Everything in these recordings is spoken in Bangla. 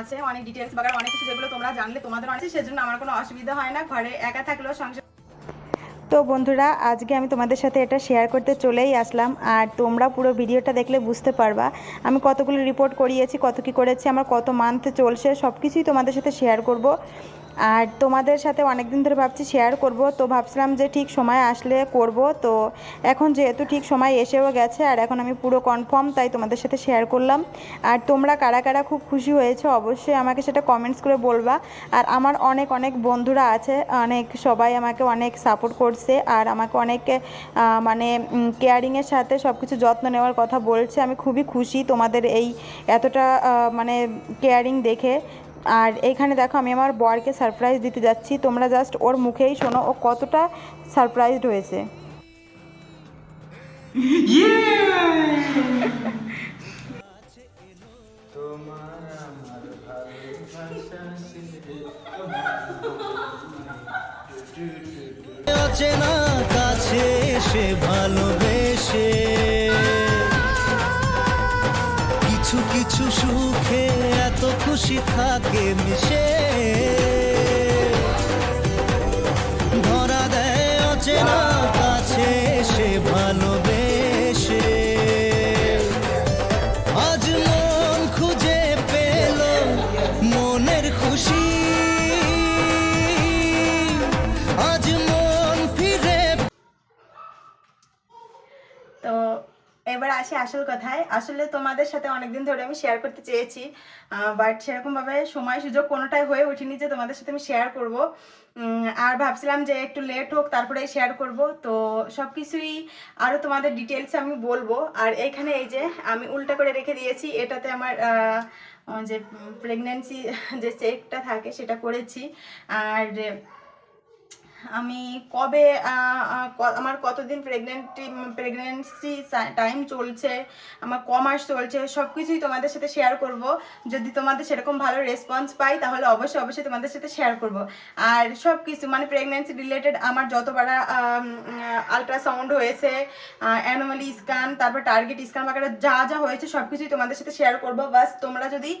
আছে, অনেক ডিটেলস বাগার, অনেক কিছু যেগুলো তোমরা জানলে তোমাদের অনেক, সেজন্য আমার কোনো অসুবিধা হয় না, ঘরে একা থাকলেও সংসার তো বন্ধুরা, আজকে আমি তোমাদের সাথে এটা শেয়ার করতে চলেই আসলাম, আর তোমরা পুরো ভিডিওটা দেখলে বুঝতে পারবা। আমি কতগুলো রিপোর্ট করিয়েছি, কত কি করেছি, আমার কত মান্থ চলছে সব কিছুই তোমাদের সাথে শেয়ার করব। আর তোমাদের সাথে অনেক দিন ধরে ভাবছি শেয়ার করব। তো ভাবছিলাম যে ঠিক সময় আসলে করব। তো এখন যেহেতু ঠিক সময় এসেও গেছে, আর এখন আমি পুরো কনফার্ম তাই তোমাদের সাথে শেয়ার করলাম। আর তোমরা কারা কারা খুব খুশি হয়েছে অবশ্যই আমাকে সেটা কমেন্টস করে বলবা। আর আমার অনেক অনেক বন্ধুরা আছে, অনেক সবাই আমাকে অনেক সাপোর্ট করছে, আর আমাকে অনেক মানে কেয়ারিংয়ের সাথে সব কিছু যত্ন নেওয়ার কথা বলছে। আমি খুবই খুশি তোমাদের এই এতটা মানে কেয়ারিং দেখে। আর এইখানে দেখো আমি আমার বরকে সারপ্রাইজ দিতে যাচ্ছি। তোমরা জাস্ট ওর মুখেই শোনো ও কতটা সারপ্রাইজড হয়েছে। তোমার আমার ভালোবাসা অচেনা কাছে এসে ভালোবেসে খুশি থাকে মিশে। আসি আসল কথায়। আসলে তোমাদের সাথে অনেকদিন ধরে আমি শেয়ার করতে চেয়েছি বাট সেরকমভাবে সময় সুযোগ কোনোটাই হয়ে ওঠেনি যে তোমাদের সাথে আমি শেয়ার করব। আর ভাবছিলাম যে একটু লেট হোক তারপরে শেয়ার করব। তো সব কিছুই আরও তোমাদের ডিটেলস আমি বলব। আর এইখানে এই যে আমি উল্টা করে রেখে দিয়েছি, এটাতে আমার যে প্রেগনেন্সি যে চেকটা থাকে সেটা করেছি। আর আমি কবে আমার কতদিন প্রেগনেন্টি প্রেগনেন্সি টাইম চলছে, আমার কমার্স চলছে সব কিছুই তোমাদের সাথে শেয়ার করব। যদি তোমাদের সেরকম ভালো রেসপন্স পাই, তাহলে অবশ্যই অবশ্যই তোমাদের সাথে শেয়ার করব। আর সব কিছু মানে প্রেগনেন্সি রিলেটেড আমার যতবার আলট্রাসাউন্ড হয়েছে অ্যানোমালি স্ক্যান তারপর টার্গেট স্ক্যান বাগেরা যা যা হয়েছে সব কিছুই তোমাদের সাথে শেয়ার করব। বাস তোমরা যদি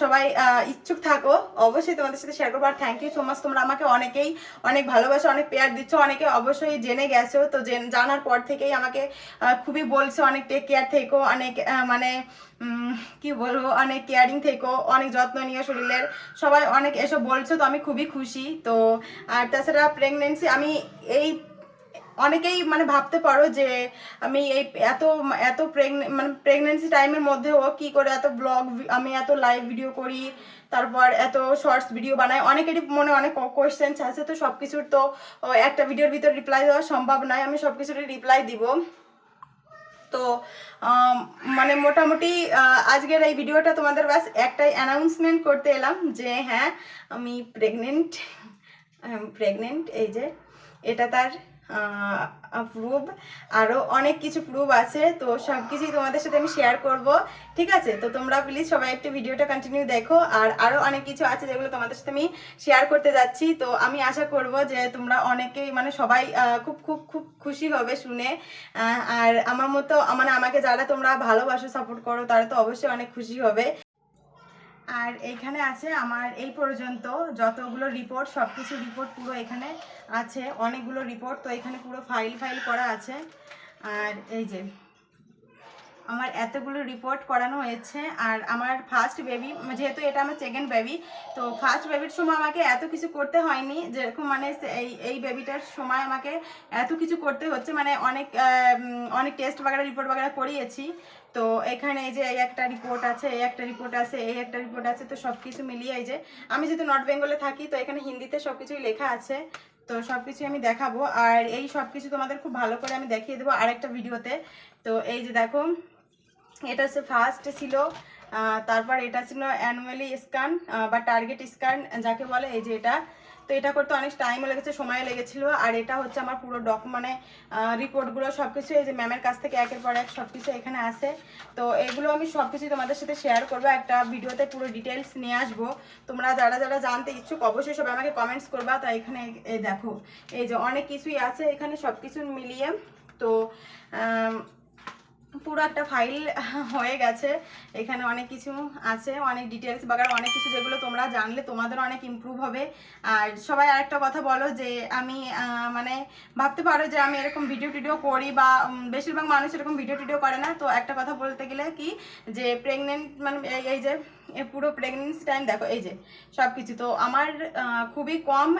সবাই ইচ্ছুক থাকো, অবশ্যই তোমাদের সাথে শেয়ার করব। আর থ্যাংক ইউ সো মাচ তোমরা আমাকে অনেকেই অনেক ভালোবাসো অনেক পেয়ার দিচ্ছ, অনেকে অবশ্যই জেনে গেছো, তো জেন- জানার পর থেকেই আমাকে খুবই বলছো, অনেক টেক কেয়ার থেকো, অনেক মানে কি বলব, অনেক কেয়ারিং থেকো, অনেক যত্ন নিয়ে শরীরের, সবাই অনেক এসব বলছো, তো আমি খুবই খুশি, তো, আর তাছাড়া প্রেগনেন্সি আমি এই অনেকেই মানে ভাবতে পারো যে আমি এই এত এত প্রেগনে মানে প্রেগনেন্সি টাইমের মধ্যেও কি করে এত ব্লগ আমি এত লাইভ ভিডিও করি, তারপর এত শর্টস ভিডিও বানাই। অনেকেরই মনে অনেক কোয়েশ্চেন্স আছে, তো সব কিছুর তো একটা ভিডিওর ভিতর রিপ্লাই দেওয়া সম্ভব নয়, আমি সব কিছুরই রিপ্লাই দিব। তো মানে মোটামুটি আজকের এই ভিডিওটা তোমাদের ব্যাস একটাই অ্যানাউন্সমেন্ট করতে এলাম যে হ্যাঁ আমি প্রেগনেন্ট প্রেগনেন্ট এই যে এটা তার প্রুফ আরও অনেক কিছু প্রুফ আছে, তো সব কিছুই তোমাদের সাথে আমি শেয়ার করব, ঠিক আছে? তো তোমরা প্লিজ সবাই একটু ভিডিওটা কন্টিনিউ দেখো। আর আরও অনেক কিছু আছে যেগুলো তোমাদের সাথে আমি শেয়ার করতে যাচ্ছি। তো আমি আশা করব যে তোমরা অনেকেই মানে সবাই খুব খুব খুব খুশি হবে শুনে। আর আমার মতো মানে আমাকে যারা তোমরা ভালোবাসো সাপোর্ট করো, তারা তো অবশ্যই অনেক খুশি হবে। আর এইখানে আছে আমার এই পর্যন্ত যতগুলো রিপোর্ট সব কিছু রিপোর্ট পুরো এখানে আছে, অনেকগুলো রিপোর্ট তো এখানে পুরো ফাইল ফাইল করা আছে। আর এই যে আমার এতগুলো রিপোর্ট করানো হয়েছে, আর আমার ফার্স্ট বেবি যেহেতু এটা আমার সেকেন্ড বেবি তো ফার্স্ট বেবির সময় আমাকে এত কিছু করতে হয়নি, যেরকম মানে এই এই বেবিটার সময় আমাকে এত কিছু করতে হচ্ছে মানে অনেক অনেক টেস্ট বাগেরা রিপোর্ট বাগেরা করিয়েছি। তো এখানে এই যে এই একটা রিপোর্ট আছে, এই একটা রিপোর্ট আছে, এই একটা রিপোর্ট আছে, তো সব কিছু মিলিয়ে এই যে আমি যেহেতু নর্থ বেঙ্গলে থাকি, তো এখানে হিন্দিতে সব কিছুই লেখা আছে, তো সব কিছুই আমি দেখাবো। আর এই সব কিছু তোমাদের খুব ভালো করে আমি দেখিয়ে দেবো আরেকটা ভিডিওতে তো এই যে দেখো এটা হচ্ছে ফার্স্ট ছিল তারপর এটা ছিল অ্যানুয়ালি স্ক্যান বা টার্গেট স্ক্যান যাকে বলে, এই যে এটা। তো এটা করতে অনেক টাইমও লেগেছে, সময় লেগেছিল, আর এটা হচ্ছে আমার পুরো ডক মানে রিপোর্টগুলো সব কিছু এই যে ম্যামের কাছ থেকে একের পর এক সব কিছু এখানে আছে। তো এগুলো আমি সব কিছু তোমাদের সাথে শেয়ার করব, একটা ভিডিওতে পুরো ডিটেলস নিয়ে আসব। তোমরা যারা যারা জানতে ইচ্ছুক, অবশ্যই সবাই আমাকে কমেন্টস করবা। তাই এখানে দেখো, এই যে অনেক কিছুই আছে, এখানে সব কিছু মিলিয়ে। তো পুরো একটা ফাইল হয়ে গেছে। এখানে অনেক কিছু আছে, অনেক ডিটেলস বাগার অনেক কিছু যেগুলো তোমরা জানলে তোমাদের অনেক ইম্প্রুভ হবে। আর সবাই আরেকটা কথা বলো যে আমি মানে ভাবতে পারো যে আমি এরকম ভিডিও টিডিও করি বা বেশিরভাগ মানুষ এরকম ভিডিও টিডিও করে না। তো একটা কথা বলতে গেলে কি যে প্রেগনেন্ট মানে এই- যে পুরো প্রেগনেন্সি টাইম দেখো, এই যে সব কিছু তো আমার খুবই কম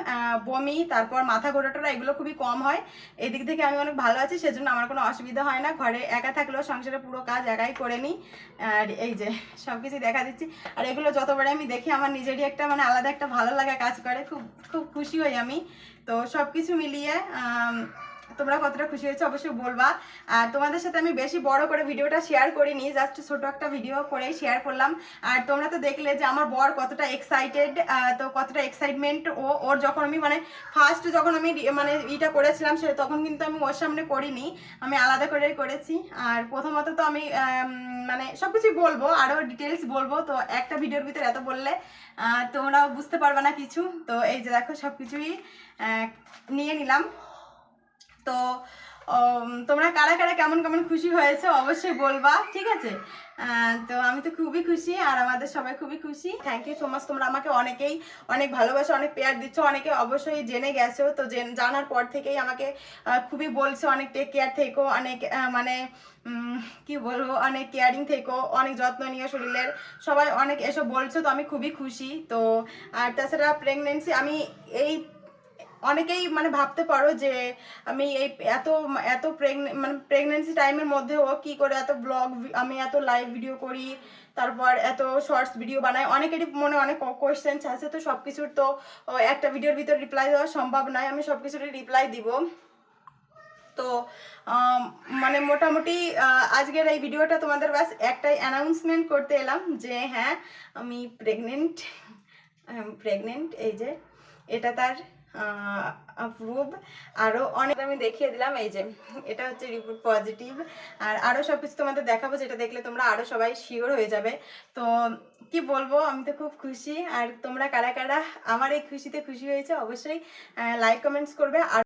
বমি, তারপর মাথা ঘোরাটোরা, এগুলো খুবই কম হয়। এদিক থেকে আমি অনেক ভালো আছি, সেজন্য আমার কোনো অসুবিধা হয় না। ঘরে একা থাকলেও সংসারে পুরো কাজ একাই করে নিই। আর এই যে সব কিছু দেখা দিচ্ছি। আর এগুলো যতবারে আমি দেখি, আমার নিজেরই একটা মানে আলাদা একটা ভালো লাগা কাজ করে। খুব খুব খুশি হই আমি। তো সব কিছু মিলিয়ে তোমরা কতটা খুশি হয়েছো অবশ্যই বলবা। আর তোমাদের সাথে আমি বেশি বড় করে ভিডিওটা শেয়ার করিনি জাস্ট ছোট একটা ভিডিও করেই শেয়ার করলাম। আর তোমরা তো দেখলে যে আমার বর কতটা এক্সাইটেড তো কতটা এক্সাইটমেন্ট ও, ওর যখন আমি মানে ফার্স্ট যখন আমি মানে ইটা করেছিলাম সে তখন কিন্তু আমি ওর সামনে করিনি, আমি আলাদা করেই করেছি। আর প্রথমত তো আমি মানে সব কিছুই বলব আরও ডিটেলস বলব, তো একটা ভিডিওর ভিতরে এত বললে তোমরা বুঝতে পারবে না কিছু। তো এই যে দেখো সব কিছুই নিয়ে নিলাম। তো তোমরা কারা কারা কেমন কেমন খুশি হয়েছে অবশ্যই বলবা, ঠিক আছে? তো আমি তো খুবই খুশি আর আমাদের সবাই খুবই খুশি। থ্যাংক ইউ সো মাচ তোমরা আমাকে অনেকেই অনেক ভালোবাসো, অনেক পেয়ার দিচ্ছ, অনেকে অবশ্যই জেনে গেছো, তো জেন- জানার পর থেকেই আমাকে খুবই বলছো, অনেক টেক কেয়ার থেকো, অনেক মানে কি বলব, অনেক কেয়ারিং থেকো, অনেক যত্ন নিয়ে শরীরের। সবাই অনেক এসব বলছো, তো আমি খুবই খুশি। তো, আর তাছাড়া প্রেগনেন্সি আমি এই অনেকেই মানে ভাবতে পারো যে আমি এই এত এত প্রেগনে মানে প্রেগনেন্সি টাইমের মধ্যেও কি করে এত ব্লগ আমি এত লাইভ ভিডিও করি, তারপর এত শর্টস ভিডিও বানাই। অনেকেরই মনে অনেক কোয়েশ্চেন্স আছে, তো সব কিছুর তো একটা ভিডিওর ভিতর রিপ্লাই দেওয়া সম্ভব নয়, আমি সব কিছুরই রিপ্লাই দিব। তো মানে মোটামুটি আজকের এই ভিডিওটা তোমাদের ব্যাস একটাই অ্যানাউন্সমেন্ট করতে এলাম যে হ্যাঁ আমি প্রেগনেন্ট প্রেগনেন্ট এই যে, এটা তার প্রুভ আরও অনেক আমি দেখিয়ে দিলাম, এই যে, এটা হচ্ছে রিপোর্ট পজিটিভ আর আরও সব কিছু তোমাদের দেখাবো, যেটা দেখলে তোমরা আরও সবাই শিওর হয়ে যাবে। তো কি বলব, আমি তো খুব খুশি। আর তোমরা কারা কারা আমার এই খুশিতে খুশি হয়েছে, অবশ্যই লাইক কমেন্টস করবে। আর